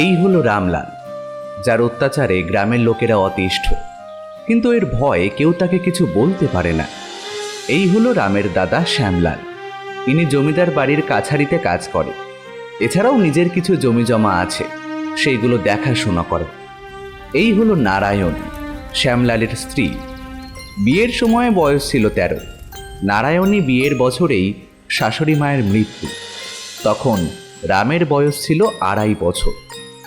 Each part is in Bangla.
এই হলো রামলাল, যার অত্যাচারে গ্রামের লোকেরা অতিষ্ঠ। কিন্তু এর ভয়ে কেউ তাকে কিছু বলতে পারে না। এই হলো রামের দাদা শ্যামলাল। ইনি জমিদার বাড়ির কাছারিতে কাজ করে। এছাড়াও নিজের কিছু জমি জমা আছে, সেইগুলো দেখাশোনা করে। এই হলো নারায়ণ, শ্যামলালের স্ত্রী। বিয়ের সময় বয়স ছিল তেরো। নারায়ণী বিয়ের বছরেই শাশুড়ি মায়ের মৃত্যু। তখন রামের বয়স ছিল আড়াই বছর।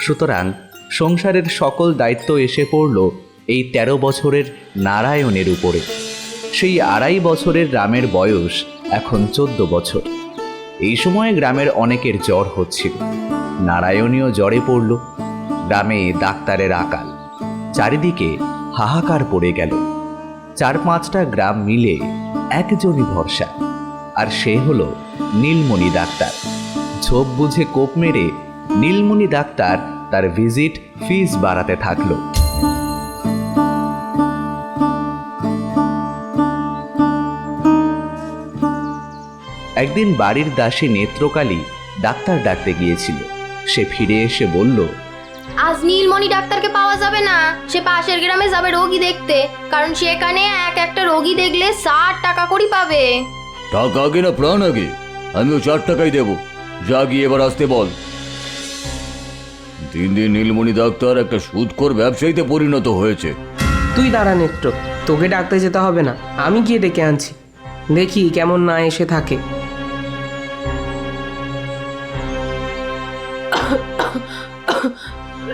সুতরাং সংসারের সকল দায়িত্ব এসে পড়ল এই তেরো বছরের নারায়ণের উপরে। সেই আড়াই বছরের রামের বয়স এখন চোদ্দ বছর। এই সময়ে গ্রামের অনেকের জ্বর হচ্ছিল। নারায়ণীয় জ্বরে পড়ল। গ্রামে ডাক্তারের আকাল। চারিদিকে হাহাকার পড়ে গেল। চার পাঁচটা গ্রাম মিলে একজনই ভরসা। আর সে হলো নীলমণি ডাক্তার। ঝোপ বুঝে কোপ মেরে নীলমণি ডাক্তার তার ভিজিট ফিস বাড়াতে থাকল। একদিন বাড়ির দাসী নেত্রকালী ডাক্তার ডাকতে গিয়েছিল। সে ফিরে এসে বলল আজ নীলমণি ডাক্তারকে পাওয়া যাবে না। সে পাশের গ্রামে যাবে রোগী দেখতে। কারণ সেখানে এক একটা রোগী দেখলে ষাট টাকা করে পাবে। টাকা আগে না প্রাণ আগে আমিও চার টাকাই দেব। যা গিয়ে এবার আসতে বল। দিন দিন নীলমণি ডাক্তার একটা সুদখোর ব্যবসায়ীতে পরিণত হয়েছে। তুই দাঁড়া নেত্র তোকে ডাকতে যেতে হবে না। আমি গিয়ে ডেকে আনছি। দেখি কেমন না এসে থাকে।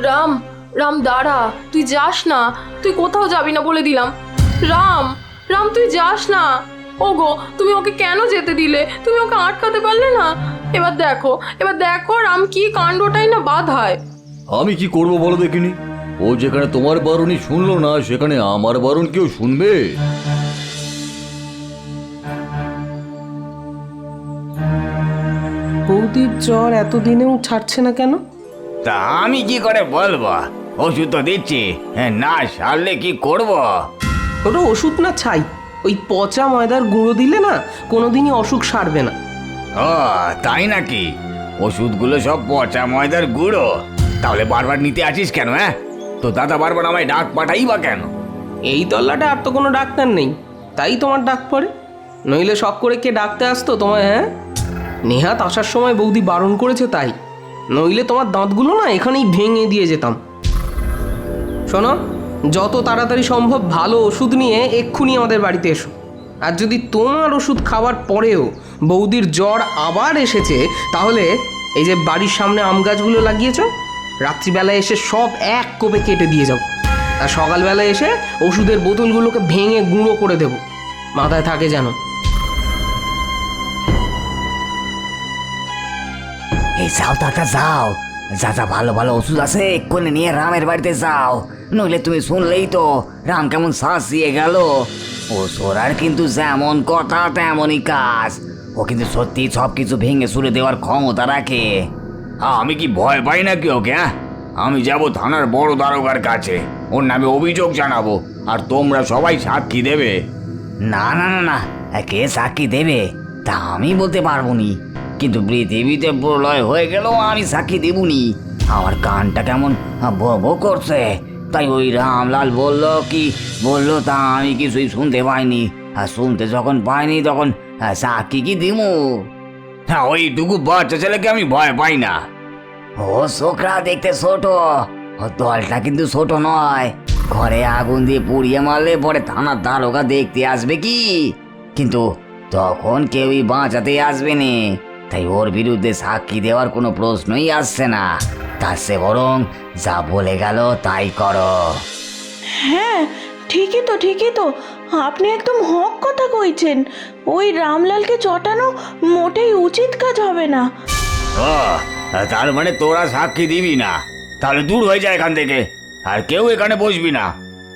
রাম রাম দাঁড়া তুই যাস না। তুই কোথাও যাবি না বলে দিলাম। রাম রাম তুই যাস না। ওগো তুমি ওকে কেন যেতে দিলে? তুমি ওকে আটকাতে পারলে না? এবার দেখো এবার দেখো রাম কি কাণ্ডটাই না বাধায়। আমি কি করব বলো দেখিনি? ও যেখানে তোমার বারণই শুনলো না সেখানে আমার বারণ কেউ শুনবে? বৌদির জ্বর এতদিনেও ছাড়ছে না কেন? তা আমি কি করে বলব? ওষুধ তো দিচ্ছি। হ্যাঁ, না সারলে কি করব? ওটা ওষুধ না ছাই? ওই পচা ময়দার গুঁড়ো দিলে না কোনোদিনই অসুখ সারবে না। ও তাই নাকি? ওষুধগুলো সব পচা ময়দার গুঁড়ো। তাহলে বারবার নিতে আসিস কেন হ্যাঁ? তো দাদা বারবার আমায় ডাক পাঠাই বা কেন? এই তল্লাটা আর তো কোনো ডাক্তার নেই। তাই তোমার ডাক পড়ে। নইলে শখ করে কে ডাকতে আসতো তোমায় হ্যাঁ? নেহাত আসার সময় বৌদি বারণ করেছে তাই। নইলে তোমার দাঁতগুলো না এখানেই ভেঙে দিয়ে যেতাম। শোনো, যত তাড়াতাড়ি সম্ভব ভালো ওষুধ নিয়ে এক্ষুনি আমাদের বাড়িতে এসো। আর যদি তোমার ওষুধ খাওয়ার পরেও বৌদির জ্বর আবার এসেছে, তাহলে এই যে বাড়ির সামনে আম গাছগুলো লাগিয়েছ রাত্রিবেলায় এসে সব এক কোপে কেটে দিয়ে যাও আর সকালবেলায় এসে ওষুধের বোতলগুলোকে ভেঙে গুঁড়ো করে দেব। মাথায় থাকে যেন। এই যাও দাদা, যাও। যা যা ভালো ভালো ওষুধ আছে, এক্ষুনি নিয়ে রামের বাড়িতে যাও। নইলে তুমি শুনলেই তো রাম কেমন শ্বাস দিয়ে গেল। ও সোরার কিন্তু যেমন কথা তেমনই কাজ। ও কিন্তু সত্যি সব কিছু ভেঙে সুরে দেওয়ার ক্ষমতা রাখে। আমি কি ভয় পাই না নাকি ওকে হ্যাঁ? আমি যাব থানার বড় দারোগার কাছে। ওর নামে অভিযোগ জানাব আর তোমরা সবাই সাক্ষী দেবে। না না না না কে সাক্ষী দেবে তা আমি বলতে পারব নি কিন্তু পৃথিবীতে প্রলয় হয়ে গেলেও আমি সাক্ষী দেবুনি। আমার কানটা কেমন ভো করছে। তাই ওই রামলাল বলল কি বলল তা আমি কিছুই শুনতে পাইনি। আর শুনতে যখন পাইনি তখন আহ, সাক্ষী কি দিমু? হ্যাঁ ওইটুকু বাচ্চা ছেলেকে আমি ভয় পাই না। ও ছোকরা দেখতে ছোট। ও দলটা কিন্তু ছোট নয়। ঘরে আগুন দিয়ে পুড়িয়ে মারলে পরে থানার দারোগা দেখতে আসবে কি? কিন্তু তখন কেউই বাঁচাতে আসবে নে। তাই ওর বিরুদ্ধে সাক্ষী দেওয়ার কোনো প্রশ্নই আসছে না। তার সে বরং যা বলে গেল তাই করো। হ্যাঁ ঠিকই তো ঠিকই তো। আপনি একদম হক কথা কইছেন। ওই রামলালকে চটানো মোটেই উচিত কাজ হবে না। তার মানে তোরা সাক্ষী দিবি না। তাহলে দূর হয়ে যায় এখান থেকে। আর কেউ এখানে বসবি না।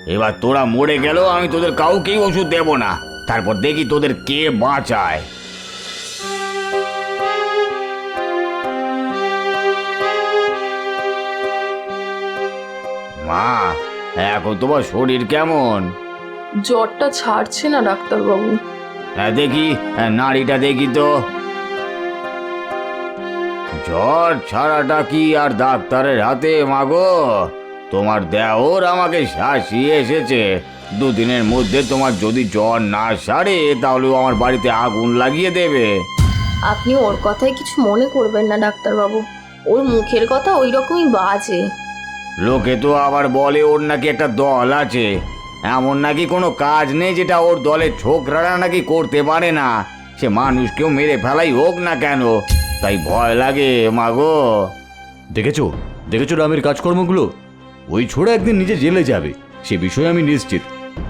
এবার তোরা মরে গেলেও আমি তোদের কাউকেই ওষুধ দেব না। তারপর দেখি তোদের কে বাঁচায়। মা, এখন তোমার শরীর কেমন? জ্বরটা ছাড়ছে না ডাক্তারবাবু। হ্যাঁ দেখি। হ্যাঁ, নাড়িটা দেখি তো। জ্বর ছাড়াটা কি আর ডাক্তারের হাতে মাগো? তোমার দেওর আমাকে শাসিয়ে এসেছে। দুদিনের মধ্যে তোমার যদি জ্বর না সারে তাহলে আমার বাড়িতে আগুন লাগিয়ে দেবে। আপনি ওর কথায় কিছু মনে করবেন না ডাক্তারবাবু। ওর মুখের কথা ওই রকমই বাজে। লোকে তো আবার বলে ওর নাকি একটা দল আছে। এমন নাকি কোনো কাজ নেই যেটা ওর দলের ছোকরারা নাকি করতে পারে না? সে মানুষকেও মেরে ফেলাই হোক না কেন? তাই ভয় লাগে মাগো। দেখেছ? দেখেছ রামের কাজকর্মগুলো? ওই ছোড়া একদিন নিজে জেলে যাবে সে বিষয়ে আমি নিশ্চিত।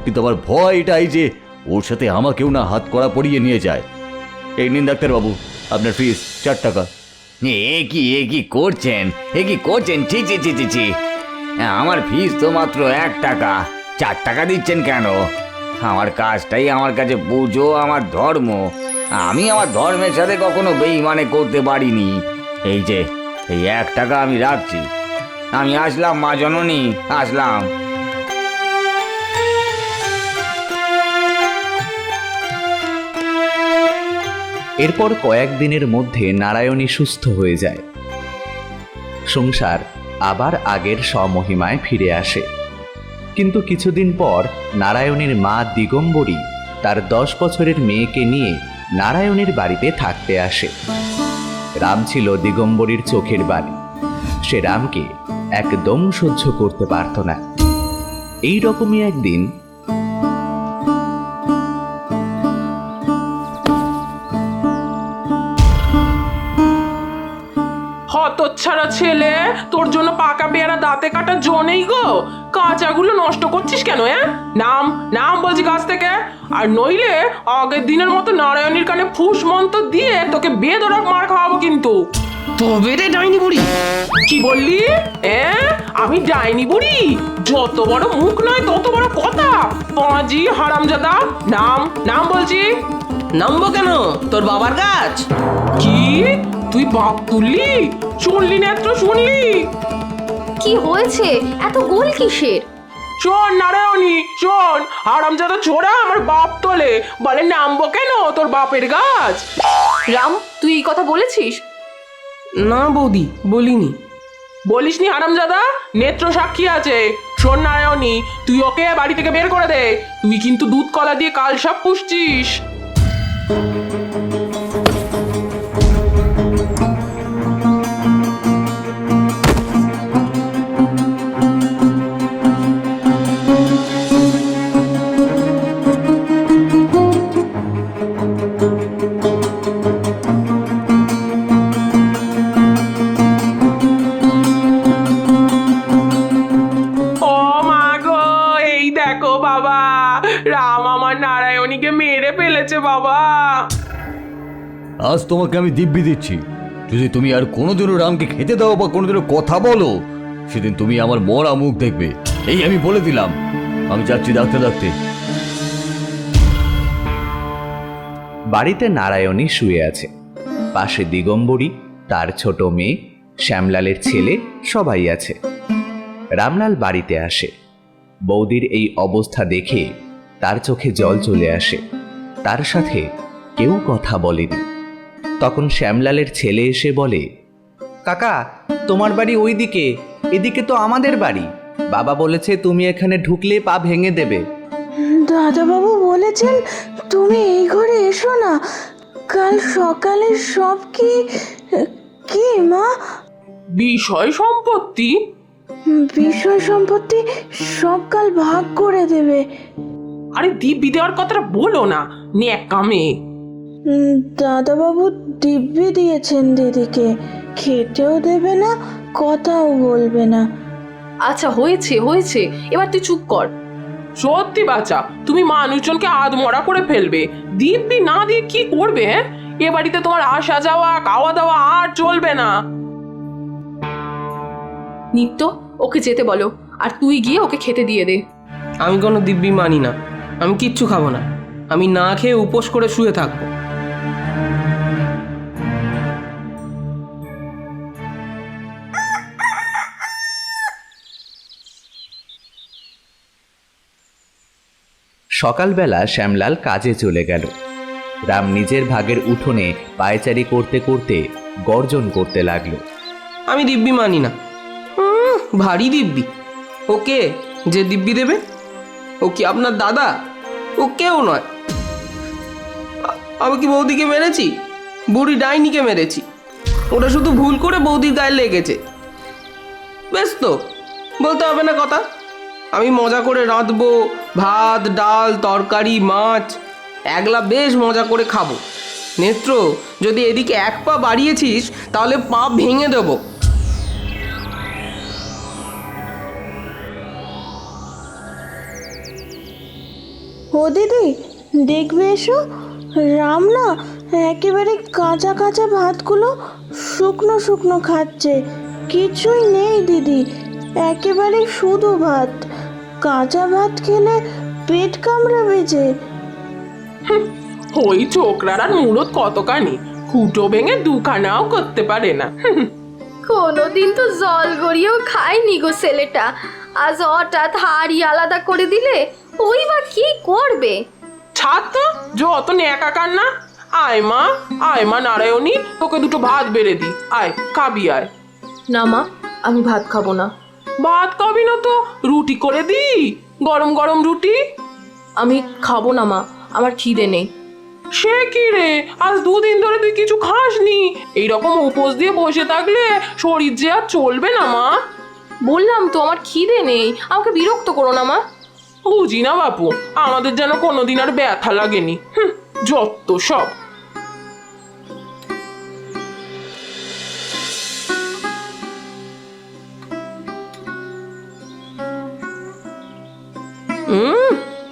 কিন্তু আমার ভয় এটাই যে ওর সাথে আমাকেও না হাত করা পরিয়ে নিয়ে যায়। এই নিন ডাক্তারবাবু আপনার ফিস চার টাকা। এ কি এ কি করছেন? এ কি করছেন? ছি ছি ছি ছি ছি। আমার ফিস তো মাত্র এক টাকা। চার টাকা দিচ্ছেন কেন? আমার কাজটাই আমার কাছে পুজো, আমার ধর্ম। আমি আমার ধর্মের সাথে কখনো বেইমানে করতে পারিনি। এই যে, এই এক টাকা আমি রাখছি। আমি আসলাম, মা জননী, আসলাম। এরপর কয়েকদিনের মধ্যে নারায়ণী সুস্থ হয়ে যায়। সংসার আবার আগের স্বমহিমায় ফিরে আসে। কিন্তু কিছুদিন পর নারায়ণের মা দিগম্বরী তার দশ বছরের মেয়েকে নিয়ে নারায়ণের বাড়িতে থাকতে আসে। রাম ছিল দিগম্বরীর চোখের বাড়ি সে রামকে একদম সহ্য করতে পারত না। এই রকমই একদিন হতচ্ছাড়া ছেলে তোর জন্য পাকা পেয়ারা দাঁতে কাটা জনেই গো। কাঁচাগুলো নষ্ট করছিস কেন হ্যাঁ নাম নাম বলছি গাছ থেকে। আর নইলে আগের দিনের মতো নারায়ণীর কানে ফুস মন্ত্র দিয়ে তোকে বেদরক মার খাওয়াবো কিন্তু। তবে রে ডাইনি বুড়ি। কি বললি? হ্যাঁ আমি ডাইনি বুড়ি। যত বড় মুখ নয় তত বড় কথা। পাঁজি হারামজাদা নাম নাম বলছি। নামবো কেন? তোর বাবার গাছ। কি? তুই বাপ তুললি? শুনলি নেত্র শুনলি? কি হয়েছে? এত গোল কিসের? শোন নারায়ণী শোন। হারামজাদা ছোড়া আমার বাপ তোলে। বলে নামবো কেন তোর বাপের গাছ? রাম তুই এই কথা বলেছিস? না বৌদি বলিনি। বলিসনি হারামজাদা? নেত্র সাক্ষী আছে। শোন নারায়ণী তুই ওকে বাড়ি থেকে বের করে দে। তুই কিন্তু দুধ কলা দিয়ে কাল সব পুষছিস। ফেলেছে বাবা। আজ তোমাকে আমি দিব্যি দিচ্ছি। যদি তুমি আর কোনোদিনও রামকে খেতে দাও বা কোনোদিনও কথা বলো সেদিন তুমি আমার মরা মুখ দেখবে। এই আমি বলে দিলাম। আমি যাচ্ছি ডাক্তার ডাকতে। বাড়িতে নারায়ণী শুয়ে আছে। পাশে দিগম্বরী তার ছোট মেয়ে শ্যামলালের ছেলে সবাই আছে। রামলাল বাড়িতে আসে। বৌদির এই অবস্থা দেখে তার চোখে জল চলে আসে। তার সাথে কেউ কথা বলেনি। তখন শ্যামলালের ছেলে এসে বলে কাকা তোমার বাড়ি ওই দিকে এদিকে তো আমাদের বাড়ি। বাবা বলেছে তুমি এখানে ঢুকলে পা ভেঙে দেবে। দাদাবাবু বলেছেন তুমি এই ঘরে এসো না। কাল সকালে সব কি কি মা? বিষয় সম্পত্তি? বিষয় সম্পত্তি সব কাল ভাগ করে দেবে। আরে দিব্যি দেওয়ার কথাটা বলো না। ন্যাকা মেয়ে উম, দাদাবাবু দিব্যি দিয়েছেন দিদিকে। খেতেও দেবে না কথাও বলবে না। আচ্ছা হয়েছে হয়েছে। এবার তুই চুপ কর। সত্যি বাচ্চা তুমি মানুষজনকে আধমরা করে ফেলবে। দিব্যি না দিয়ে কি করবে হ্যাঁ? এ বাড়িতে তোমার আসা যাওয়া খাওয়া দাওয়া আর চলবে না। নিত্য ওকে যেতে বলো আর তুই গিয়ে ওকে খেতে দিয়ে দে। আমি কোনো দিব্যি মানি না। আমি কিচ্ছু খাব না। আমি না খেয়ে উপোস করে শুয়ে থাকব। সকালবেলা শ্যামলাল কাজে চলে গেল। রাম নিজের ভাগের উঠোনে পায়চারি করতে করতে গর্জন করতে লাগল। আমি দিব্যি মানি না। উম, ভারী দিব্যি। ওকে যে দিব্যি দেবে? ও কি আপনার দাদা? ও কেউ নয়। আমি কি বৌদিকে মেরেছি? বুড়ি ডাইনিকে মেরেছি। ওটা শুধু ভুল করে বৌদির গায়ে লেগেছে। বেশ তো, বলতে হবে না কথা। আমি মজা করে রাঁধবো, ভাত, ডাল, তরকারি, মাছ, একলা বেশ মজা করে খাব। নেত্র, যদি এদিকে এক পা বাড়িয়েছিস, তাহলে পা ভেঙে দেবো। ও দিদি, দেখবে এসো। রাম না একেবারে কাঁচা কাঁচা ভাতগুলো শুকনো শুকনো খাচ্ছে। কিছুই নেই দিদি। একেবারে শুধু ভাত। কাঁচা ভাত খেলে পেট কামড়াবে যে। ওই ছোকরার মুরত কতখানি? ফুটো ভেঙে দুখানাও করতে পারে না। কোনোদিন তো জল গড়িয়েও খায়নি গো ছেলেটা। আজ হঠাৎ হাড়ি আলাদা করে দিলে ওই বা কি করবে? ছাড় তো যত ন্যাকা কান্না আয় মা আয় মা নারায়ণী তোকে দুটো ভাত বেড়ে দি। আয় খাবি আয়। না মা আমি ভাত খাব না। ভাত খাবি না তো রুটি করে দি গরম গরম রুটি। আমি খাব না মা আমার খিদে নেই। সে কি রে আজ দুদিন ধরে তুই কিছু খাসনি? এইরকম উপোস দিয়ে বসে থাকলে শরীর যে আর চলবে না মা। বললাম তো আমার খিদে নেই আমাকে বিরক্ত করো না মা। বুঝি না বাপু আমাদের যেন কোনোদিন আর ব্যথা লাগেনি। হুম, যত সব। হুম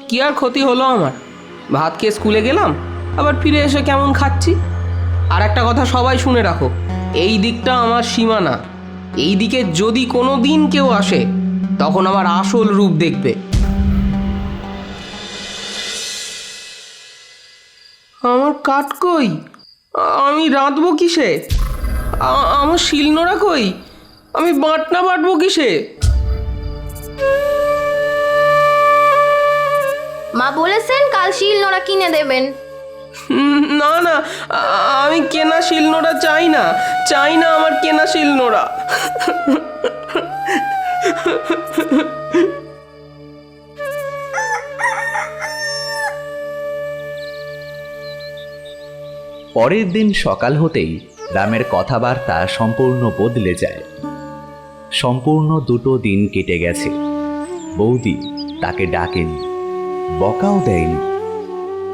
কি আর ক্ষতি হলো আমার? ভাত খেয়ে স্কুলে গেলাম আবার ফিরে এসে কেমন খাচ্ছি? আর একটা কথা সবাই শুনে রাখো এই দিকটা আমার সীমানা এই দিকে যদি কোনো দিন কেউ আসে তখন আমার আসল রূপ দেখবে। আমার কাঠ কই? আমি রাঁধবো কিসে? আমার শিলনোড়া কই? আমি বাটনা বাটবো কিসে? মা বলেছেন কাল শিল নোড়া কিনে দেবেন। না না আমি কেনা শিলনোড়া চাই না। চাই না আমার কেনা শিলনোড়া পরের দিন সকাল হতেই রামের কথাবার্তা সম্পূর্ণ বদলে যায়। সম্পূর্ণ দুটো দিন কেটে গেছে। বৌদি তাকে ডাকেনি, বকাও দেয়নি,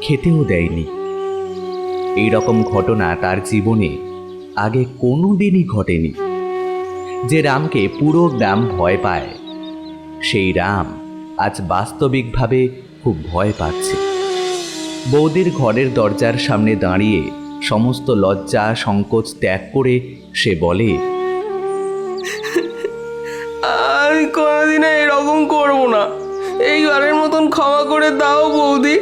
খেতেও দেয়নি। এই রকম ঘটনা তার জীবনে আগে কোনো দিনই ঘটেনি। যে রামকে পুরো গ্রাম ভয় পায়, সেই রাম আজ বাস্তবিকভাবে খুব ভয় পাচ্ছে। বৌদির ঘরের দরজার সামনে দাঁড়িয়ে সমস্ত লজ্জা সংকোচ ত্যাগ করে সে বলে আমি কোনোদিনও এরকম করব না। এইবারের মতন ক্ষমা করে দাও বৌদি।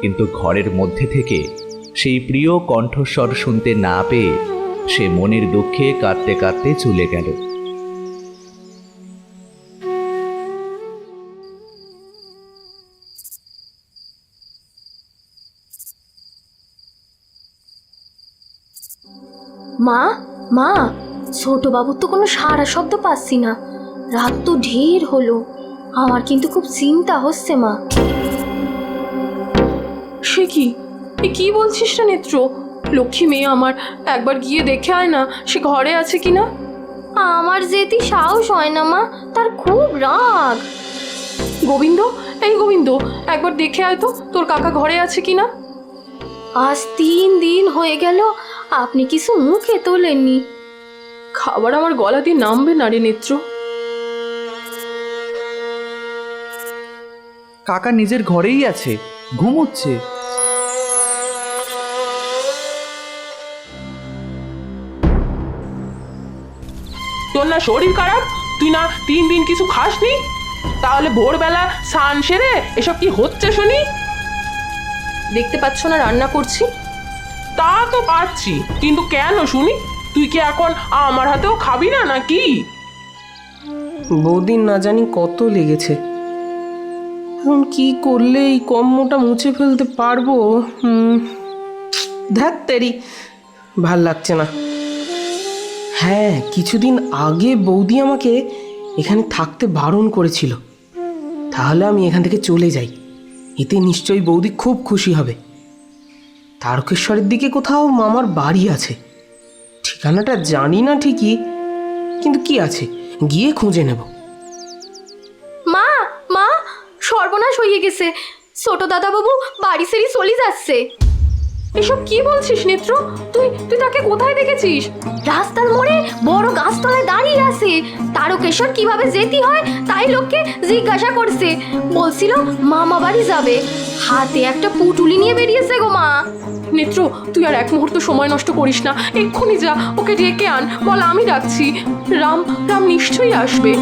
কিন্তু ঘরের মধ্যে থেকে সেই প্রিয় কণ্ঠস্বর শুনতে না পেয়ে সে মনের দুঃখে কাঁদতে কাঁদতে চলে গেল। মা মা ছোট বাবুর তো কোনো সারা শব্দ পাচ্ছি না। রাত তো ঢের হলো। আমার কিন্তু খুব চিন্তা হচ্ছে মা। সে কি? এ কি বলছিস না নেত্র? লক্ষ্মী মেয়ে আমার একবার গিয়ে দেখে আয় না সে ঘরে আছে কি না? আমার যেতে সাহস হয় না মা তার খুব রাগ। গোবিন্দ? এই গোবিন্দ একবার দেখে আয় তো তোর কাকা ঘরে আছে কি না? আজ তিন দিন হয়ে গেল আপনি কিছু মুখে তোলেননি। খাবার আমার গলা দিয়ে নামবে না রে নেত্র। কাকা নিজের ঘরেই আছে ঘুমোচ্ছে। তোর না শরীর খারাপ? তুই না তিন দিন কিছু খাসনি? তাহলে ভোরবেলা স্নান সেরে এসব কি হচ্ছে শুনি? দেখতে পাচ্ছ না রান্না করছি? তা তো পাচ্ছি। কিন্তু কেন শুনি? তুই কি এখন আমার হাতেও খাবি না নাকি? বৌদির না জানি কত লেগেছে। এখন কি করলে এই কম্মটা মুছে ফেলতে পারব? ধ্যাত তেরি, ভালো লাগছে না। হ্যাঁ কিছুদিন আগে বৌদি আমাকে এখানে থাকতে বারণ করেছিল। তাহলে আমি এখান থেকে চলে যাই। এতে নিশ্চয়ই বৌদি খুব খুশি হবে। তারকেশ্বরের দিকে কোথাও মামার বাড়ি আছে। ঠিকানাটা জানি না ঠিকই, কিন্তু কি আছে, গিয়ে খুঁজে নেব। মা মা, সর্বনাশ হয়ে গেছে। ছোট দাদাবাবু বাড়ি সেরি চলে যাচ্ছে। এসব কি বলছিস নেত্র? তুই তুই তাকে কোথায় দেখেছিস? রাস্তার মোড়ে বড় গাছতলায় দাঁড়িয়ে আছে। তারকেশ্বর কীভাবে যেতে হয় তাই লোককে জিজ্ঞাসা করছে। বলছিল মামা বাড়ি যাবে। হাতে একটা পুটুলি নিয়ে বেরিয়েছে গো মা। নেত্র তুই আর এক মুহূর্ত সময় নষ্ট করিস না। এক্ষুনি যা ওকে ডেকে আন। বল আমি ডাকছি রাম রাম নিশ্চয়ই আসবে।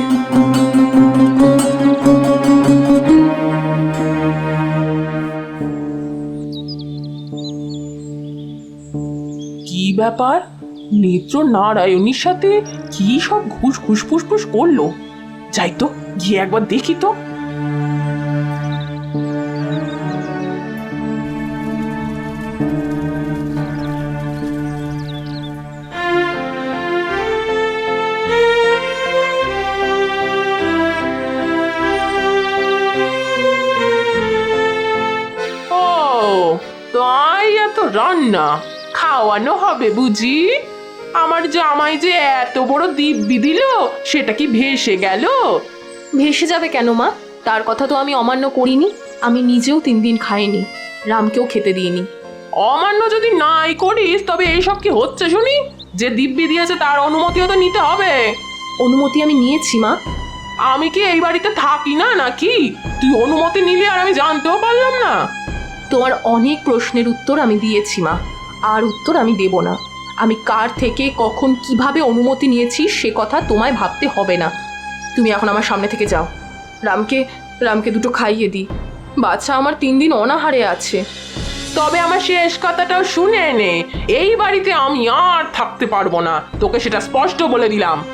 ব্যাপার? নেত্র নারায়ণীর সাথে কি সব ঘুষ ঘুষ ফুসফুস করল? যাই তো, গিয়ে একবার দেখি তো। রান্না। খাওয়ানো হবে বুঝি? আমার জামাই যে এত বড় দিব্যি দিল সেটা কি ভেসে গেল? ভেসে যাবে কেন মা? তার কথা তো আমি অমান্য করিনি। আমি নিজেও তিন দিন খাইনি। রামকেও খেতে দিইনি। অমান্য যদি নাই করিস তবে এইসব কি হচ্ছে শুনি? যে দিব্যি দিয়েছে তার অনুমতিও তো নিতে হবে। অনুমতি আমি নিয়েছি মা। আমি কি এই বাড়িতে থাকি না নাকি? তুই অনুমতি নিলি আর আমি জানতেও পারলাম না। তোমার অনেক প্রশ্নের উত্তর আমি দিয়েছি মা। আর উত্তর আমি দেব না। আমি কার থেকে, কখন, কীভাবে অনুমতি নিয়েছি সে কথা তোমায় ভাবতে হবে না। তুমি এখন আমার সামনে থেকে যাও। রামকে রামকে দুটো খাইয়ে দিই। বাচ্চা আমার তিন দিন অনাহারে আছে। তবে আমার শেষ কথাটাও শুনে নে। এই বাড়িতে আমি আর থাকতে পারব না। তোকে সেটা স্পষ্ট বলে দিলাম।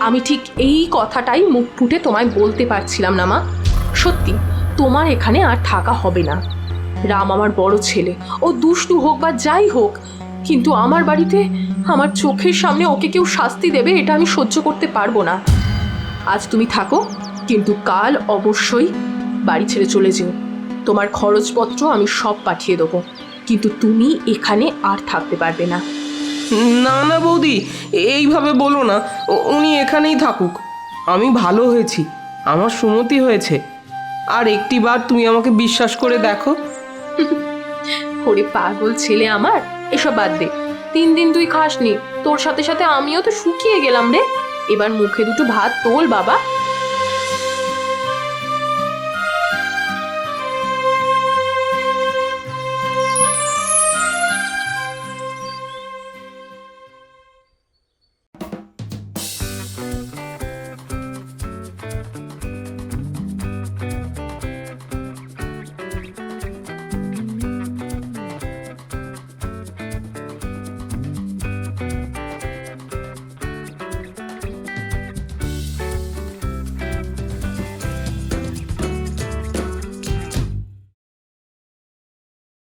আমি ঠিক এই কথাটাই মুখ ফুটে তোমায় বলতে পারছিলাম না মা। সত্যি, তোমার এখানে আর থাকা হবে না। রাম আমার বড় ছেলে। ও দুষ্টু হোক বা যাই হোক, কিন্তু আমার বাড়িতে আমার চোখের সামনে ওকে কেউ শাস্তি দেবে, এটা আমি সহ্য করতে পারব না। আজ তুমি থাকো, কিন্তু কাল অবশ্যই বাড়ি ছেড়ে চলে যেও। তোমার খরচপত্র আমি সব পাঠিয়ে দেবো, কিন্তু তুমি এখানে আর থাকতে পারবে না। না না বৌদি, এইভাবে বলো না উনি এখানেই থাকুক। আমি ভালো হয়েছি, আমার সুমতি হয়েছে। আর একটি বার তুমি আমাকে বিশ্বাস করে দেখো। ওরে পাগল ছেলে আমার, এসব বাদ দে। তিন দিন তুই খাসনি, তোর সাথে সাথে আমিও তো শুকিয়ে গেলাম রে। এবার মুখে দুটো ভাত তোল বাবা।